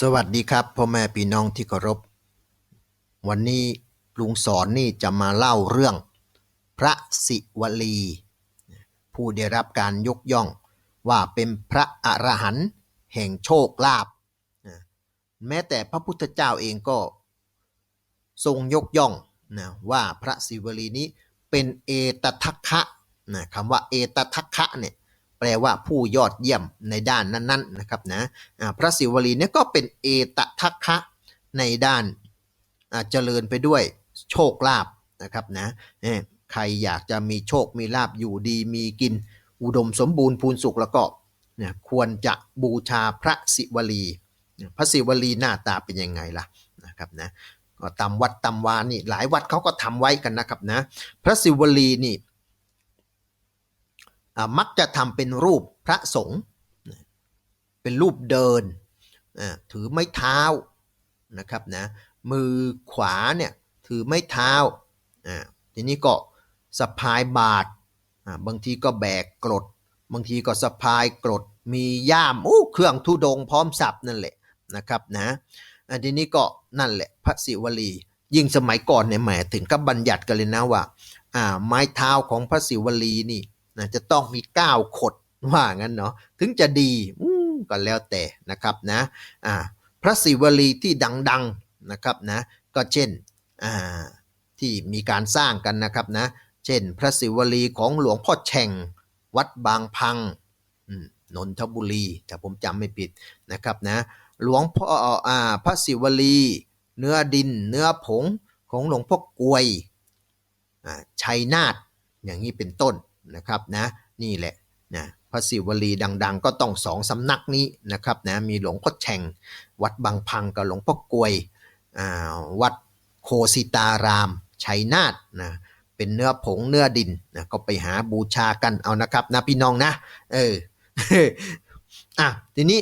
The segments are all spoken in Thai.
สวัสดีครับพ่อแม่พี่น้องที่เคารพ วันนี้ลุงสอนนี่จะมาเล่าเรื่อง พระศิวลี ผู้ได้รับการยกย่องว่าเป็นพระอรหันต์แห่งโชคลาภแม้แต่พระพุทธเจ้าเองก็ทรงยกย่องนะว่าพระศิวลีนี้เป็นเอตทัคคะนะคำว่าเอตทัคคะเนี่ย แปลว่าผู้ยอดเยี่ยมในด้านนั้นๆนะครับนะพระศิวลีเนี่ยก็เป็นเอตทัคคะในด้านเจริญไปด้วยโชคลาภนะครับนะเอ่อใครอยากจะมีโชคมีลาภอยู่ดีมีกินอุดมสมบูรณ์พูนสุขแล้วก็เนี่ยควรจะบูชาพระศิวลี พระศิวลีหน้าตาเป็นยังไงล่ะนะครับนะก็ตามวัดตามวานี่หลายวัดเขาก็ทำไว้กันนะครับนะพระศิวลีนี่ มักจะทำเป็นรูปพระสงฆ์เป็นรูปเดิน ถือไม้เท้านะครับนะมือขวาเนี่ยถือไม้เท้าทีนี้ก็สะพายบาทอ่าบางทีก็แบกกรด บางทีก็สะพายกรด มีย่ามโอ้เครื่องทุดงพร้อมสับนั่นแหละนะครับนะทีนี้ก็นั่นแหละพระศิวลี ยิ่งสมัยก่อนเนี่ยแหมถึงกับบัญญัติกันเลยนะว่าไม้เท้าของพระศิวลีนี่ นะจะต้องมีเก้าขดว่างั้นเนาะถึงจะดีก็แล้วแต่นะครับนะอ่าพระศิวลีที่ดังๆนะครับนะก็เช่นอ่าที่มีการสร้างกันนะครับนะเช่น พระศิวลีของหลวงพ่อแฉ่งวัดบางพังนนทบุรีถ้าผมจำไม่ผิดนะครับนะหลวงพ่ออ่าพระศิวลีเนื้อดินเนื้อผงของหลวงพ่อกวยชัยนาทอย่างนี้เป็นต้น นะครับนะนี่แหละนะพระศิวลีดัง ๆ ก็ต้องสองสำนักนี้นะครับนะมีหลวงพ่อแฉ่งวัดบางพังกับหลวงพ่อกวยอ่าวัดโคสิตารามชัยนาทนะเป็นเนื้อผงเนื้อดินนะก็ไปหาบูชากันเอานะครับนะพี่น้องนะเอออะทีนี้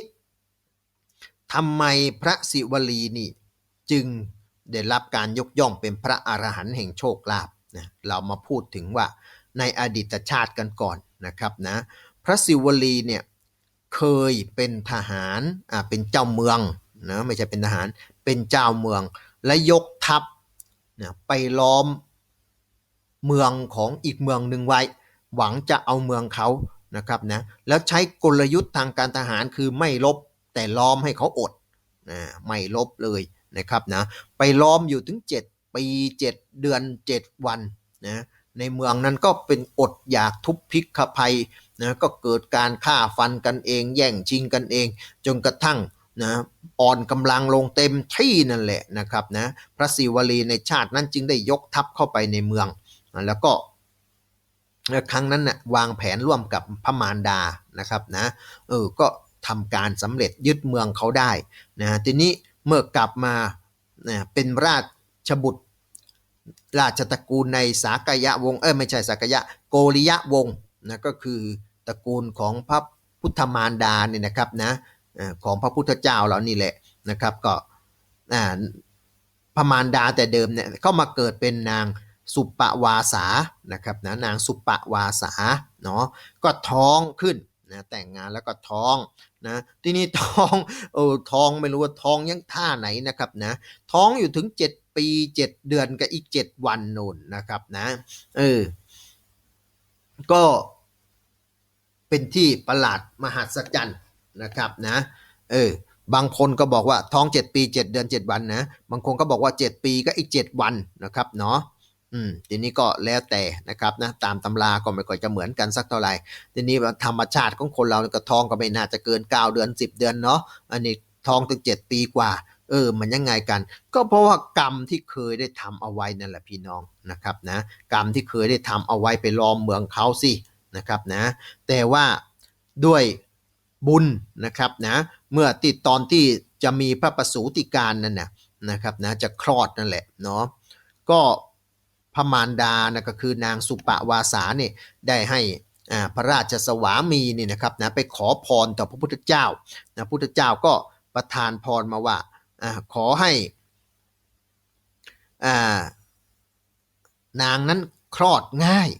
ทำไมพระศิวลีนี่จึงได้รับการยกย่องเป็นพระอรหันต์แห่งโชคลาภ นะเรามาพูดถึงว่าในอดีตชาติกันก่อนนะครับนะพระศิวลีเนี่ยเคยเป็นทหารอ่าเป็นเจ้าเมืองนะไม่ใช่เป็นทหารเป็นเจ้าเมืองและยกทัพนะไปล้อมเมืองของอีกเมืองหนึ่งไว้ หวังจะเอาเมืองเขานะครับนะแล้วใช้กลยุทธ์ทางการทหารคือไม่ลบแต่ล้อมให้เขาอดนะไม่ลบเลยนะครับนะไปล้อมอยู่ถึง 7 ปี7เดือน7วันนะในเมืองนั้นก็เป็นอดอยากทุบพิกขภัยนะก็เกิดการฆ่าฟันกันเอง แย่งชิงกันเอง จนกระทั่งนะอ่อนกำลังลงเต็มที่นั่นแหละนะครับนะพระศิวลีในชาตินั้นจึงได้ยกทัพเข้าไปในเมือง แล้วก็ครั้งนั้นนะ่ะวางแผนร่วมกับพระมารดานะครับนะเออก็ทำการสำเร็จยึดเมืองเขาได้นะทีนี้เมื่อกลับมานะเป็นราชบุตร ราชตระกูลในสากยะวง เออไม่ใช่สากยะโกริยะวงนะก็คือตระกูลของพระพุทธมารดาเนี่ยนะครับนะของพระพุทธเจ้าเรานี่แหละนะครับก็อ่าพระมารดาแต่เดิมเนี่ยก็มาเกิดเป็นนางสุปปวาสานะครับนะนางสุปปวาสาเนาะก็ท้องขึ้นนะแต่งงานแล้วก็ท้องนะที่นี้ท้องเออท้องไม่รู้ว่าท้องยังท่าไหนนะครับนะท้องอยู่ถึง 7 ปี7เดือนกับอีก7วันนู่นนะครับนะเออก็เป็นที่ประหลาดมหัศจรรย์นะครับนะเออบางคนก็บอกว่าท้อง7ปี7เดือน7วันนะบางคนก็บอกว่า7ปีก็อีก7วันนะครับเนาะอืมทีนี้ก็แล้วแต่นะครับนะตามตำราก็ไม่ค่อยจะเหมือนกันสักเท่าไหร่ทีนี้ธรรมชาติของคนเราก็ท้องก็ไม่น่าจะเกิน9เดือน10เดือนเนาะอันนี้ท้องถึง7ปีกว่า เออ มันยังไงกัน ก็เพราะว่ากรรมที่เคยได้ทำเอาไว้นั่นแหละพี่น้องนะครับนะ กรรมที่เคยได้ทำเอาไว้ไปล้อมเมืองเขาสินะครับนะ แต่ว่าด้วยบุญนะครับนะเมื่อติดตอนที่จะมีพระประสูติการนั่นนะนะครับนะจะคลอดนั่นแหละเนาะก็พระมารดานะก็คือนางสุปะวาสาเนี่ยได้ให้อ่าพระราชสวามีนี่นะครับนะไปขอพรต่อพระพุทธเจ้านะพระพุทธเจ้าก็ประทานพรมาว่า อ่าขอให้อ่านางนั้นคลอดง่าย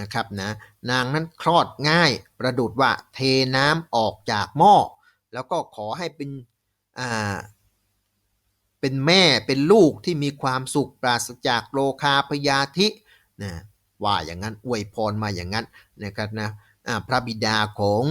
นะครับนะนางนั้นคลอดง่าย ประดุดว่าเทน้ำออกจากหม้อแล้วก็ขอให้เป็นอ่าเป็นแม่เป็นลูกที่มีความสุขปราศจากโลคาพยาธินะว่าอย่างนั้นอวยพรมาอย่างนั้นนะครับนะอ่าพระบิดาของ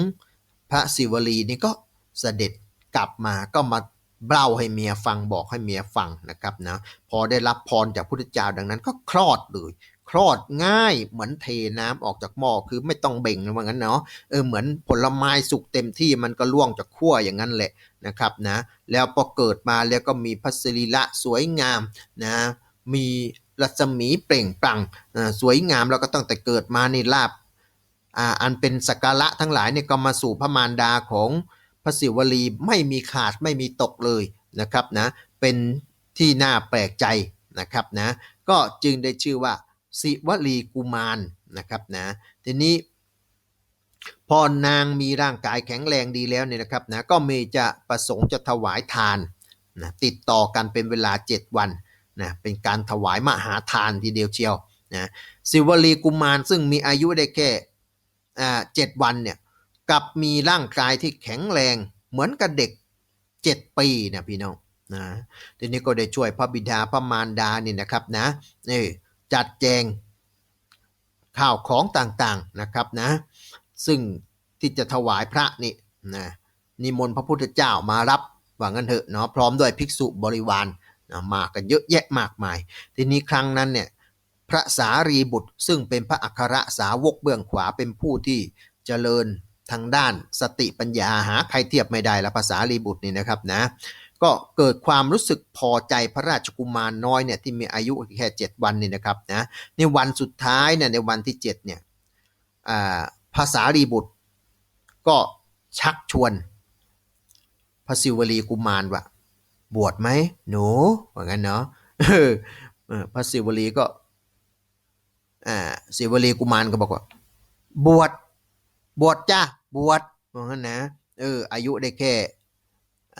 พระศิวลีนี่ก็เสด็จกลับมาก็มา เล่าให้เมียฟังบอกให้เมียฟังนะครับนะพอได้รับพรจากพุทธเจ้าดังนั้นก็คลอดเลยคลอดง่ายเหมือนเทน้ำออกจากหม้อคือไม่ต้องเบ่งว่างั้นเนาะเออเหมือนผลไม้สุกเต็มที่มันก็ล่วงจากขั้วอย่างนั้นแหละนะครับนะแล้วพอเกิดมาแล้วก็มีพัสรีละสวยงามนะมีรัศมีเปล่งปลั่งสวยงามแล้วก็ตั้งแต่เกิดมาในลาบอ,อันเป็นสักการะทั้งหลายเนี่ยก็มาสู่พระมารดาของ ระศิวลีไม่มีขาดไม่มีตกเลยนะครับนะเป็นที่น่าแปลกใจนะครับนะก็จึงได้ชื่อว่าสิวลีกุมารนะครับนะทีนี้พอนางมีร่างกายแข็งแรงดีแล้วเนี่ยนะครับนะก็มีจะประสงค์จะถวายทานนะติดต่อกันเป็นเวลา 7 วันนะเป็นการถวายมหาทานทีเดียวเชียวนะสิวลีกุมารซึ่งมีอายุได้แค่เจ็ดวันเนี่ย กับมีร่างกายที่แข็งแรงเหมือนกับเด็ก7ปีนะพี่น้องนะทีนี้ก็ได้ช่วยพระบิดาพระมารดานี่นะครับนะนี่จัดแจงข้าวของต่างๆนะครับนะ ซึ่งที่จะถวายพระนี่นะนิมนต์พระพุทธเจ้ามารับว่างั้นเถอะเนาะพร้อมด้วยภิกษุบริวารนะมากันเยอะแยะมากมาย ทีนี้ครั้งนั้นเนี่ยพระสารีบุตรซึ่งเป็นพระอัครสาวกเบื้องขวาเป็นผู้ที่เจริญ ทางด้านสติปัญญาหาใครเทียบไม่ได้ละภาษารีบุตรนี่นะครับนะก็เกิดความรู้สึกพอใจพระราชกุมารน้อยเนี่ยที่มีอายุแค่7วันนี่นะครับนะในวันสุดท้ายเนี่ยในวันที่7เนี่ยภาษารีบุตร ก็ชักชวนพระศิวลีกุมารว่าบวชไหมหนูว่างั้นเนาะพระศิวลีก็ศิวลีกุมารก็บอกว่า บวชบวชจ้า บวชว่างั้นนะเอออายุได้แค่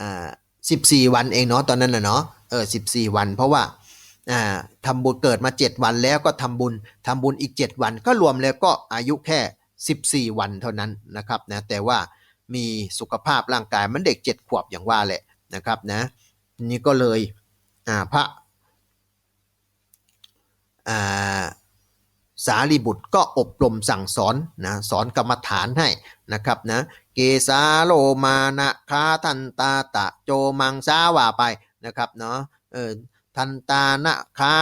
อ่าสิบสี่วันเองเนาะตอนนั้นนะเนาะเออสิบสี่วัน เพราะว่าอ่าทำบุญเกิดมาเจ็ดวันแล้วก็ทำบุญทำบุญอีกเจ็ดวัน ก็รวมแล้วก็อายุแค่สิบสี่วันเท่านั้นนะครับนะแต่ว่ามีสุขภาพร่างกายมันเด็กเจ็ดขวบอย่างว่าแหละนะครับนะนี่ก็เลยอ่าพระอ่าสารีบุตรก็อบรมสั่งสอนนะสอนกรรมฐานให้ นะครับนะเกสาโลมานะคาทันตาตะโจมังสาว่าไปนะครับเนาะเออทันตานะคา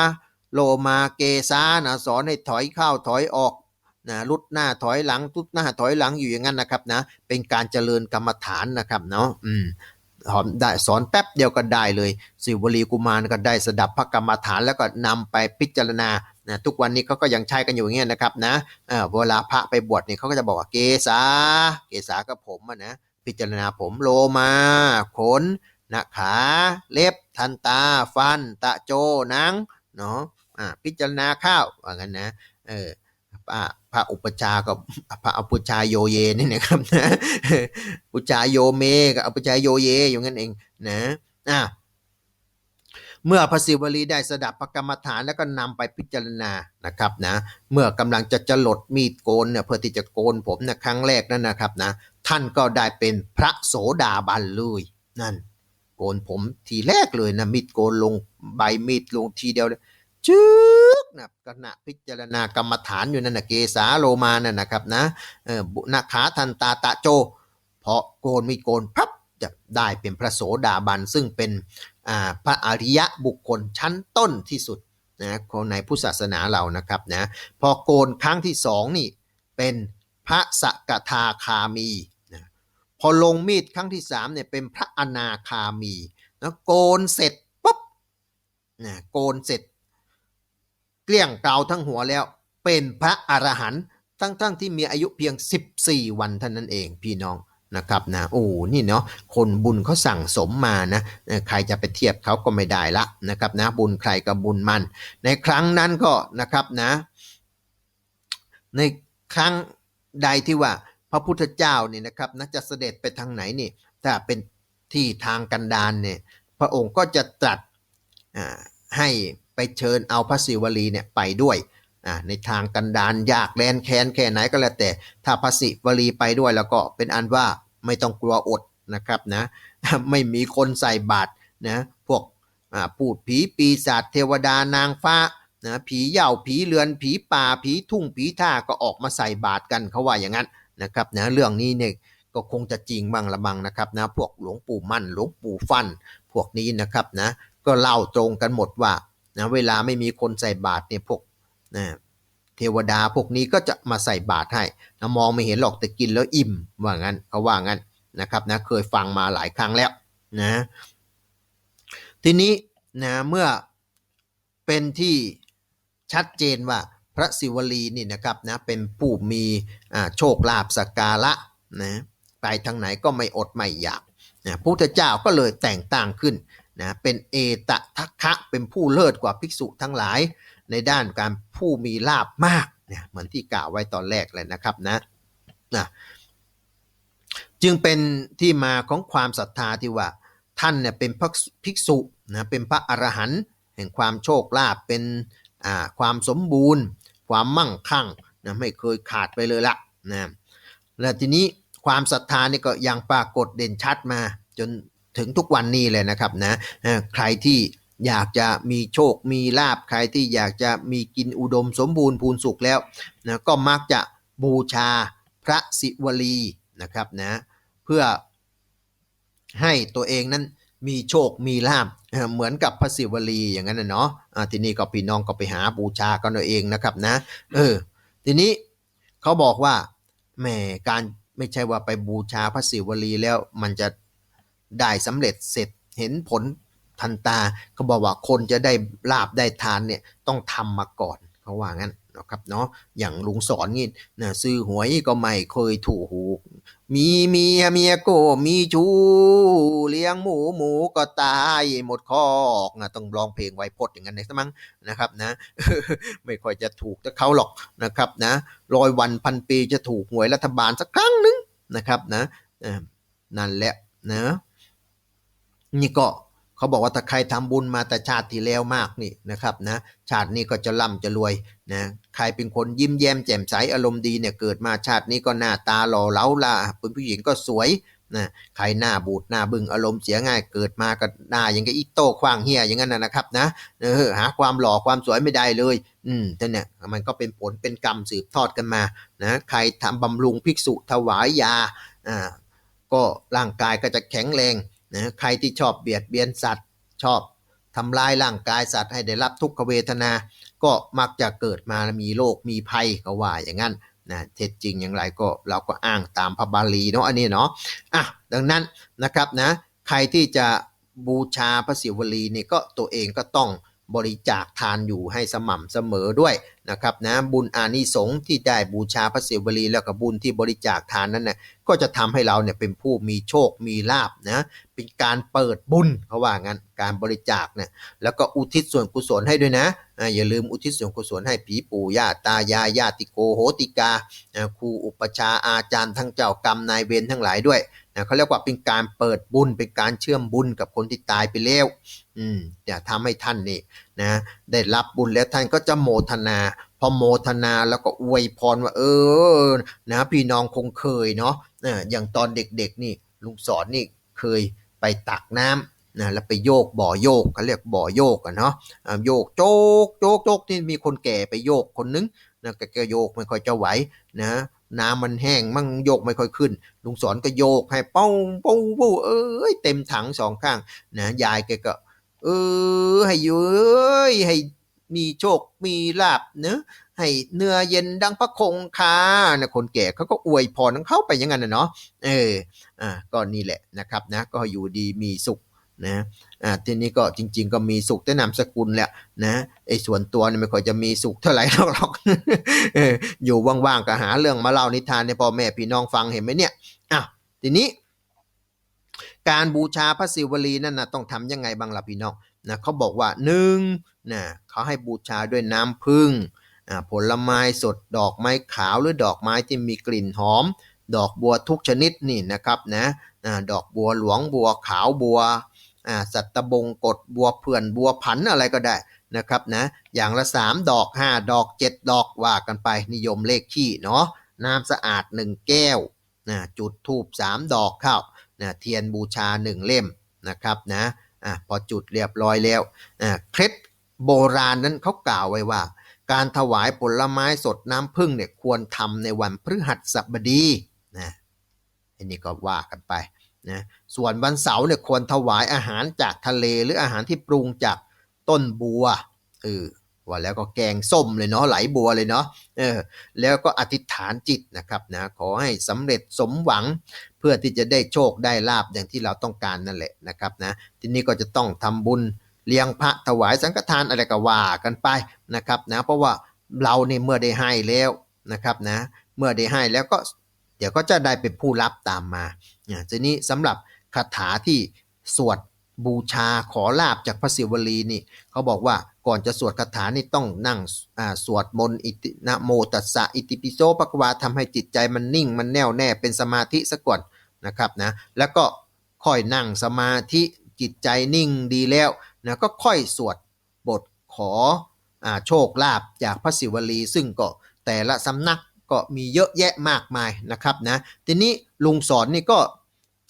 โลมาเกสานะสอนให้ถอยเข้าถอยออกนะลุดหน้าถอยหลังทุดหน้าถอยหลังอยู่อย่างนั้นนะครับนะเป็นการเจริญกรรมฐานนะครับเนาะอืมสอนได้สอนแป๊บเดียวก็ได้เลย สิวลีกุมารก็ได้สดับพระกรรมฐานแล้วก็นำไปพิจารณา นะทุกวันนี้เขาก็ยังใช้กันอยู่อย่างเงี้ยนะครับนะเวลาพระไปบวชเนี่ยเขาก็จะบอกว่าเกษาเกษาก็ผมนะพิจารณาผมโลมาขนหน้าขา เล็บ ทันตา ฟัน ตะโจหนังเนาะพิจารณาข้าวว่างั้นนะเออพระพระอุปชากับพระอปุชาโยเยนี่นะครับนะปุชาโยเมกับอปุชาโยเยอย่างนั้นเองนะอ่า เมื่อพระศิวลีได้สดับพระกรรมฐานแล้วก็นำไปพิจารณานะครับนะเมื่อกำลังจะจะลดมีดโกนเนี่ยเพื่อที่จะโกนผมนะครั้งแรกนั่นนะครับนะท่านก็ได้เป็นพระโสดาบันเลยนั่น โกนผมทีแรกเลยนะมีดโกนลงใบมีดลงทีเดียวเลยจึ๊กนะขณะพิจารณากรรมฐานอยู่นั่นนะเกสาโลมานั่นนะครับนะเออบุนาขาทันตาตะโจ เพราะโกนมีโกนพับจะได้เป็นพระโสดาบันซึ่งเป็น พระอริยะบุคคลชั้นต้นที่สุดนะของในพุทธศาสนาเรานะครับนะพอโกนครั้งที่สองนี่เป็นพระสกทาคามีนะพอลงมีดครั้งที่สามเนี่ยเป็นพระอนาคามีนะโกนเสร็จปุ๊บนะโกนเสร็จ เกลี้ยงเกลาทั้งหัวแล้ว เป็นพระอรหันต์ทั้งๆทที่มีอายุเพียง 14 วันเท่านั้นเองพี่น้อง นะครับนะโอ้นี่เนาะคนบุญเขาสั่งสมมานะใครจะไปเทียบเขาก็ไม่ได้ละนะครับนะบุญใครกับบุญมัน ในครั้งนั้นก็นะครับนะ ในครั้งใดที่ว่าพระพุทธเจ้าเนี่ยนะครับนะจะเสด็จไปทางไหนนี่ถ้าเป็นที่ทางกันดานเนี่ยพระองค์ก็จะตรัสให้ไปเชิญเอาพระศิวลีเนี่ยไปด้วย ในทางกันดานยากแลนแค้นแค่ไหนก็แล้วแต่ ถ้าพระศิวลีไปด้วยแล้วก็เป็นอันว่าไม่ต้องกลัวอดนะครับนะไม่มีคนใส่บาตรนะพวกพูดผีปีศาจเทวดานางฟ้านะผีเหย่าผีเรือนผีป่าผีทุ่งผีท่าก็ออกมาใส่บาตรกันเขาว่าอย่างนั้นนะครับนะเรื่องนี้เนี่ยก็คงจะจริงบ้างละบังนะครับนะพวกหลวงปู่มั่นหลวงปู่ฟัน พวกนี้นะครับนะก็เล่าตรงกันหมดว่านะเวลาไม่มีคนใส่บาตรเนี่ยพวก นะเทวดาพวกนี้ก็จะมาใส่บาตรให้นะมองไม่เห็นหรอกแต่กินแล้วอิ่มว่างั้นเขาว่างั้นนะครับนะเคยฟังมาหลายครั้งแล้วนะทีนี้นะเมื่อเป็นที่ชัดเจนว่าพระศิวลีนี่นะครับนะเป็นผู้มีโชคลาภสการะนะไปทางไหนก็ไม่อดไม่อยากนะพระพุทธเจ้าก็เลยแต่งตั้งขึ้นนะเป็นเอตทัคคะเป็นผู้เลิศกว่าภิกษุทั้งหลาย ในด้านการผู้มีลาบมากเนี่ยเหมือนที่กล่าวไว้ตอนแรกเลยนะครับนะนะจึงเป็นที่มาของความศรัทธาที่ว่าท่านเนี่ยเป็นพระภิกษุนะเป็นพระอรหันต์แห่งความโชคลาภเป็นอ่าความสมบูรณ์ ความมั่งคั่งนะไม่เคยขาดไปเลยละนะและทีนี้ความศรัทธานี่ก็ยังปรากฏเด่นชัดมาจนถึงทุกวันนี้เลยนะครับนะใครที่ อยากจะมีโชคมีลาบใครที่อยากจะมีกินอุดมสมบูรณ์พูนสุขแล้วนะก็มักจะบูชาพระศิวลีนะครับนะเพื่อให้ตัวเองนั้นมีโชคมีลาบเหมือนกับพระศิวลีอย่างนั้นนะเนาะทีนี้ก็พี่น้องก็ไปหาบูชากันเอาเองนะครับนะเออทีนี้เขาบอกว่าแหมการไม่ใช่ว่าไปบูชาพระศิวลีแล้วมันจะได้สำเร็จเสร็จเห็นผล ทันตาเขาบอกว่าคนจะได้ลาบได้ทานเนี่ยต้องทำมาก่อนเขาว่างั้นนะครับเนาะอย่างลุงสอนงี้นะซื้อหวยก็ไม่เคยถูกมีเมียเมียก็มีชู้เลี้ยงหมูหมูก็ตายหมดคอกนะต้องร้องเพลงไวพจน์อย่างนั้นเลยสมั้งนะครับนะ ไม่ค่อยจะถูกจะเขาหรอกนะครับนะร้อยวันพันปีจะถูกหวยรัฐบาลสักครั้งหนึ่งนะครับนะนั่นแหละนะนี่ก็ เขาบอกว่าถ้าใครทำบุญมาแต่ชาติที่แล้วมากนี่นะครับนะชาตินี้ก็จะร่ำจะรวยนะใครเป็นคนยิ้มแย้มแจ่มใสอารมณ์ดีเนี่ยเกิดมาชาตินี้ก็หน้าตาหล่อเหลาล่ะเป็นผู้หญิงก็สวยนะใครหน้าบูดหน้าบึ้งอารมณ์เสียง่ายเกิดมาก็หน้าอย่างกับอีโต้ขว้างเฮียอย่างนั้นนะครับนะเออหาความหล่อความสวยไม่ได้เลย อืมแต่เนี่ยมันก็เป็นผลเป็นกรรมสืบทอดกันมานะใครทำบำรุงภิกษุถวายยาอ่าก็ร่างกายก็จะแข็งแรง นะใครที่ชอบเบียดเบียนสัตว์ ชอบทำลายร่างกายสัตว์ให้ได้รับทุกขเวทนา ก็มักจะเกิดมามีโรคมีภัยก็ว่าอย่างนั้นนะเท็จจริงอย่างไรก็เราก็อ้างตามพระบาลีเนาะอันนี้เนาะอะดังนั้นนะครับนะใครที่จะบูชาพระศิวลีนี่ก็ตัวเองก็ต้องบริจาคทานอยู่ให้สม่ำเสมอด้วย นะครับนะบุญอานิสงส์ที่ได้บูชาพระศิวลีแล้วก็บุญที่บริจาคทานนั้นนะก็จะทำให้เราเนี่ยเป็นผู้มีโชคมีลาบนะเป็นการเปิดบุญเขาว่างั้นการบริจาคเนี่ยแล้วก็อุทิศส่วนกุศลให้ด้วยนะอ่าอย่าลืมอุทิศส่วนกุศลให้ผีปู่ย่าตายายญาติโกโหติกาครูอุปชาอาจารย์ทั้งเจ้ากรรมนายเวรทั้งหลายด้วยนะเขาเรียกว่าเป็นการเปิดบุญเป็นการเชื่อมบุญกับคนที่ตายไปแล้ว อืมจะทำให้ท่านนี่นะได้รับบุญแล้วท่านก็จะโมทนาพอโมทนาแล้วก็อวยพรว่า เออ นะพี่น้องคงเคยเนาะอย่างตอนเด็กๆนี่ลุงสอนนี่เคยไปตักน้ำนะแล้วไปโยกบ่อโยกเขาเรียกบ่อโยกอะเนาะโยกโจกโจกโจกที่มีคนแก่ไปโยกคนนึงนะแกก็โยกไม่ค่อยจะไหวนะน้ำมันแห้งมั่งโยกไม่ค่อยขึ้น ลุงสอนก็โยกให้เป้าเป้าเป้าเอ้ยเต็มถังสองข้างนะยายแกก็ เออ ให้เยอะให้มีโชค มีลาบเนอะให้เนื้อเย็นดังพระคงคานะคนแก่เขาก็อวยพรของเขาไปอย่างนั้นนะเนาะ เออ อ่า ก็นี่แหละนะครับนะ ก็อยู่ดีมีสุขนะ อ่า ทีนี้ก็จริง ๆ ก็มีสุขแต่นามสกุลแหละนะ ไอ้ส่วนตัวเนี่ยไม่ค่อยจะมีสุขเท่าไหร่หรอกเอออยู่ว่างๆก็หาเรื่องมาเล่านิทานให้พ่อแม่พี่น้องฟังเห็นไหมเนี่ย อะ ทีนี้ การบูชาพระศิวลีนั่นนะต้องทำยังไงบ้างล่ะพี่น้องนะเขาบอกว่าหนึ่งนะเขาให้บูชาด้วยน้ำผึ้งผลไม้สดดอกไม้ขาวหรือดอกไม้ที่มีกลิ่นหอม ดอกบัวทุกชนิดนี่นะครับนะดอกบัวหลวงบัวขาวบัวสัตตบงกดบัวเพื่อนบัวผันอะไรก็ได้นะครับนะอย่างละสามดอกห้าดอกเจ็ดดอกว่ากันไปนิยมเลขขี้เนาะน้ำสะอาดหนึ่งแก้วนะจุดทูบสามดอกเข้า นะเทียนบูชาหนึ่งเล่มนะครับนะอะพอจุดเรียบร้อยแล้วอะเคล็ดโบราณนั้นเขากล่าวไว้ว่า การถวายผลไม้สดน้ำผึ้งเนี่ยควรทำในวันพฤหัสบดีนะอันนี้ก็ว่ากันไปนะส่วนวันเสาร์เนี่ยควรถวายอาหารจากทะเลหรืออาหารที่ปรุงจากต้นบัวเออ ว่าแล้วก็แกงส้มเลยเนาะไหลบัวเลยเนาะเออแล้วก็อธิษฐานจิตนะครับนะขอให้สำเร็จสมหวังเพื่อที่จะได้โชคได้ลาบอย่างที่เราต้องการนั่นแหละนะครับนะทีนี้ก็จะต้องทำบุญเลี้ยงพระถวายสังฆทานอะไรก็ว่ากันไปนะครับนะเพราะว่าเราเนี่ยเมื่อได้ให้แล้วนะครับนะเมื่อได้ให้แล้วก็เดี๋ยวก็จะได้เป็นผู้รับตามมาอ่าทีนี้สำหรับคาถาที่สวดบูชาขอลาบจากพระศิวลีนี่เขาบอกว่า ก่อนจะสวดคาถานี่ต้องนั่งสวดมนต์อิตินะโมตัสสะอิติปิโสปะกวาทำให้จิตใจมันนิ่งมันแน่วแน่เป็นสมาธิซะก่อนนะครับนะแล้วก็ค่อยนั่งสมาธิจิตใจนิ่งดีแล้วนะก็ค่อยสวดบทขออโชคลาภจากพระศิวลี ซึ่งก็แต่ละสำนักก็มีเยอะแยะมากมายนะครับนะทีนี้ลุงสอนนี่ก็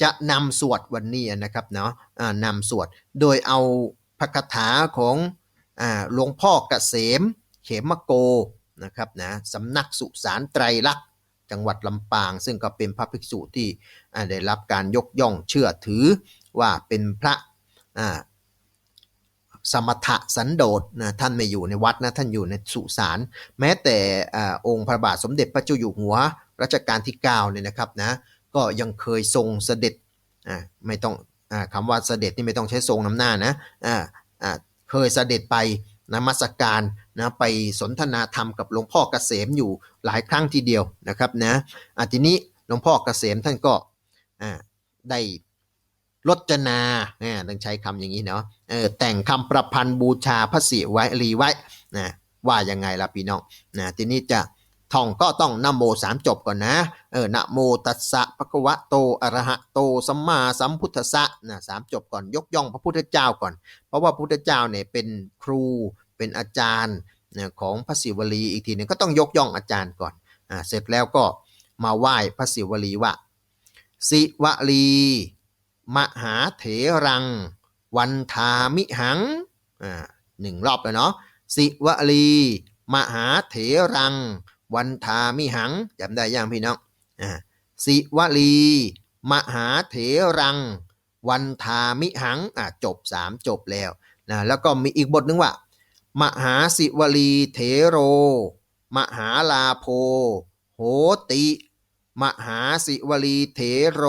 จะนำสวดวันนี้นะครับเนาะอ่านำสวดโดยเอาพระคาถาของ อ่าหลวงพ่อเกษม เขมโกนะครับนะสำนักสุสานไตรลักษณ์จังหวัดลำปาง ซึ่งก็เป็นพระภิกษุที่ได้รับการยกย่องเชื่อถือว่าเป็นพระสมถะสันโดษนะท่านไม่อยู่ในวัดนะท่านอยู่ในสุสานแม้แต่อองค์พระบาทสมเด็จพระเจ้าอยู่หัวรัชกาลที่9เนี่ยนะครับนะก็ยังเคยทรงเสด็จไม่ต้องอคำว่าเสด็จนี่ไม่ต้องใช้ทรงน้ำหน้านะอ่า เคยเสด็จไปนมัสการนะไปสนทนาธรรมกับหลวงพ่อเกษมอยู่หลายครั้งทีเดียวนะครับนะอาทีนี้หลวงพ่อเกษมท่านก็ได้รจนาอ่ยต้องใช้คำอย่างนี้เนาะเออแต่งคำประพันธ์บูชาพระศิวลีไว้นะว่ายังไงล่ะพี่น้องนะทีนี้จะ ท่องก็ต้องนโมสามจบก่อนนะ เออนโมตัสสะภะคะวะโตอะระหะโตสัมมาสัมพุทธะนะสามจบก่อนยกย่องพระพุทธเจ้าก่อน เพราะว่าพระพุทธเจ้าเนี่ยเป็นครูเป็นอาจารย์ของพระศิวลีอีกทีหนึงก็ต้องยกย่องอาจารย์ก่อนอ่าเสร็จแล้วก็มาไหว้พระศิวลีว่า สิวลี มหาเถรัง วันทามิหังอ่าหนึ่งรอบแล้วเนาะสิวลี มหาเถรัง วันทามิหังจำได้ยังพี่น้องอ่าสิวลี มหาเถรัง วันทามิหังอะจบสามจบแล้วนะแล้วก็มีอีกบทหนึ่งว่า มหาสิวลีเถโร มหาลาโพโหติ มหาสิวลีเถโร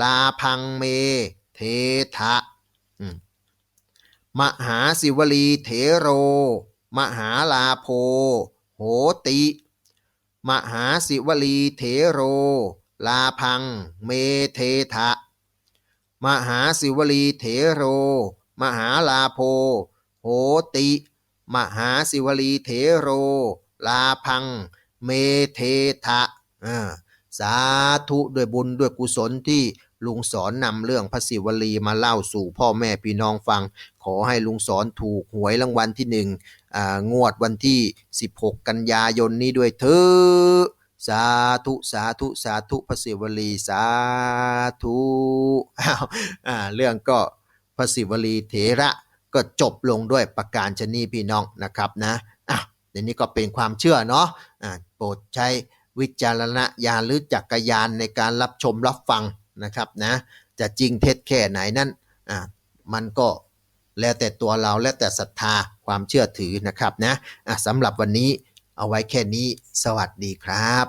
ลาพังเม เททะมหาสิวลีเถโร มหาลาโพโหติ มหาสิวลีเถโร ลาพัง เมเททะ มหาสิวลีเถโร มหาลาโพ โหติ มหาสิวลีเถโร ลาพัง เมเททะอาสาธุด้วยบุญด้วยกุศลที่ ลุงสอนนำเรื่องพระศิวลีมาเล่าสู่พ่อแม่พี่น้องฟัง ขอให้ลุงสอนถูกหวยรางวัลที่หนึ่งงวดวันที่ 16 กันยายนนี้ด้วยเถอะสาธุสาธุสาธุพระศิวลีสาธุอ้าวเรื่องก็พระศิวลีเถระก็จบลงด้วยประการชนีพี่น้องนะครับนะอะเดี๋ยวนี้ก็เป็นความเชื่อเนาะอ่าโปรดใช้วิจารณญาณหรือจักรยานในการรับชมรับฟัง นะครับนะจะจริงเท็จแค่ไหนนั้นอ่ามันก็แล้วแต่ตัวเราและแต่ศรัทธาความเชื่อถือนะครับนะะสำหรับวันนี้เอาไว้แค่นี้สวัสดีครับ